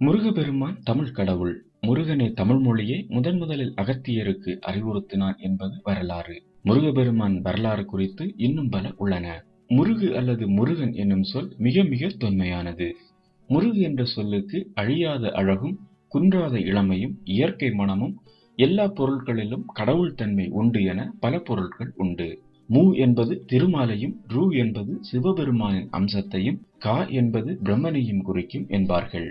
முருகப்பெருமான் தமிழ் கடவுள். முருகனே தமிழ் மொழியை முதன் முதலில் அகத்தியருக்கு அறிவுறுத்தினான் என்பது வரலாறு. முருகப்பெருமான் வரலாறு குறித்து இன்னும் பல உள்ளன. முருகு அல்லது முருகன் என்னும் சொல் மிக மிக தொன்மையானது. முருகு என்ற சொல்லுக்கு அழியாத அழகும் குன்றாத இளமையும் இயற்கை மனமும் எல்லா பொருட்களிலும் கடவுள் தன்மை உண்டு என பல பொருட்கள் உண்டு. மு என்பது திருமாலையும் ரு என்பது சிவபெருமானின் அம்சத்தையும் கா என்பது பிரம்மனையும் குறிக்கும் என்பார்கள்.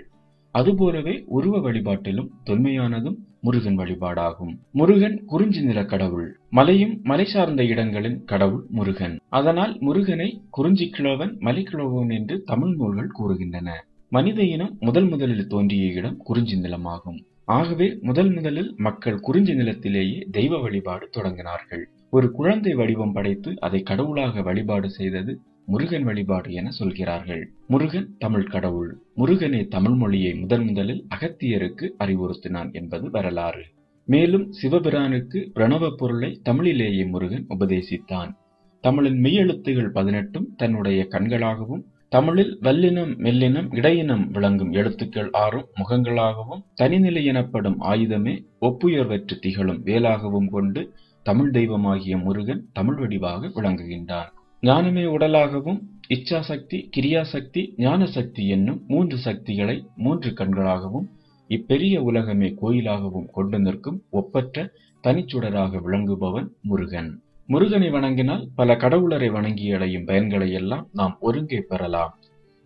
அதுபோலவே உருவ வழிபாட்டிலும் தொன்மையானதும் முருகன் வழிபாடாகும். முருகன் குறிஞ்சி நில கடவுள் மலையும் மலை சார்ந்த இடங்களின் கடவுள் முருகன். அதனால் முருகனை குறிஞ்சி கிழவன் மலைக்கிழவன் என்று தமிழ் நூல்கள் கூறுகின்றன. மனித இனம் முதல் முதலில் தோன்றிய இடம் குறிஞ்சி நிலமாகும். ஆகவே முதல் முதலில் மக்கள் குறிஞ்சி நிலத்திலேயே தெய்வ வழிபாடு தொடங்கினார்கள். ஒரு குழந்தை வடிவம் படைத்து அதை கடவுளாக வழிபாடு செய்தது முருகன் வழிபாடு என சொல்கிறார்கள். முருகன் தமிழ் கடவுள். முருகனே தமிழ் மொழியை முதன் முதலில் அகத்தியருக்கு அறிவுறுத்தினான் என்பது வரலாறு. மேலும் சிவபிரானுக்கு பிரணவ பொருளை தமிழிலேயே முருகன் உபதேசித்தான். தமிழின் மெய்யெழுத்துகள் பதினெட்டும் தன்னுடைய கண்களாகவும் தமிழில் வல்லினம் மெல்லினம் இடையினம் விளங்கும் எழுத்துக்கள் ஆறும் முகங்களாகவும் தனிநிலை எனப்படும் ஆயுதமே ஒப்புயர்வற்று திகழும் வேலாகவும் கொண்டு தமிழ் தெய்வமாகிய முருகன் தமிழ் வடிவாக விளங்குகின்றான். ஞானமே உடலாகவும் இச்சாசக்தி கிரியாசக்தி ஞானசக்தி என்னும் மூன்று சக்திகளை மூன்று கண்களாகவும் இப்பெரிய உலகமே கோயிலாகவும் கொண்டு நிற்கும் ஒப்பற்ற தனிச்சுடராக விளங்குபவன் முருகன். முருகனை வணங்கினால் பல கடவுளரை வணங்கி அடையும் பயன்களை எல்லாம் நாம் ஒருங்கே பெறலாம்.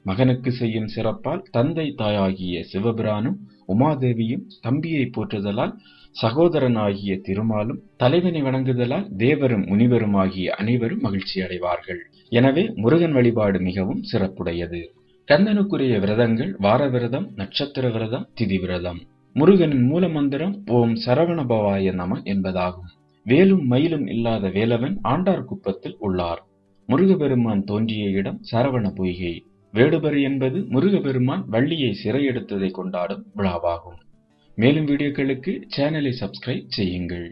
மகனுக்கு செய்யும் சிறப்பால் தந்தை தாயாகிய சிவபிரானும் உமாதேவியும் தம்பியை போற்றுதலால் சகோதரனாகிய திருமாலும் தலைவனை வணங்குதலால் தேவரும் முனிவரும் ஆகிய அனைவரும் மகிழ்ச்சி அடைவார்கள். எனவே முருகன் வழிபாடு மிகவும் சிறப்புடையது. கந்தனுக்குரிய விரதங்கள் வார விரதம் நட்சத்திர விரதம் திதி விரதம். முருகனின் மூல மந்திரம் ஓம் சரவணபவாய நம என்பதாகும். வேலும் மயிலும் இல்லாத வேலவன் ஆண்டார் குப்பத்தில் உள்ளார். முருகபெருமான் தோன்றிய இடம் சரவண பொய்கை. வேடுபரி என்பது முருகபெருமான் வள்ளியை சிறையெடுத்ததை கொண்டாடும் விழாவாகும். மேலும் வீடியோக்களுக்கு சேனலை சப்ஸ்கிரைப் செய்யுங்கள்.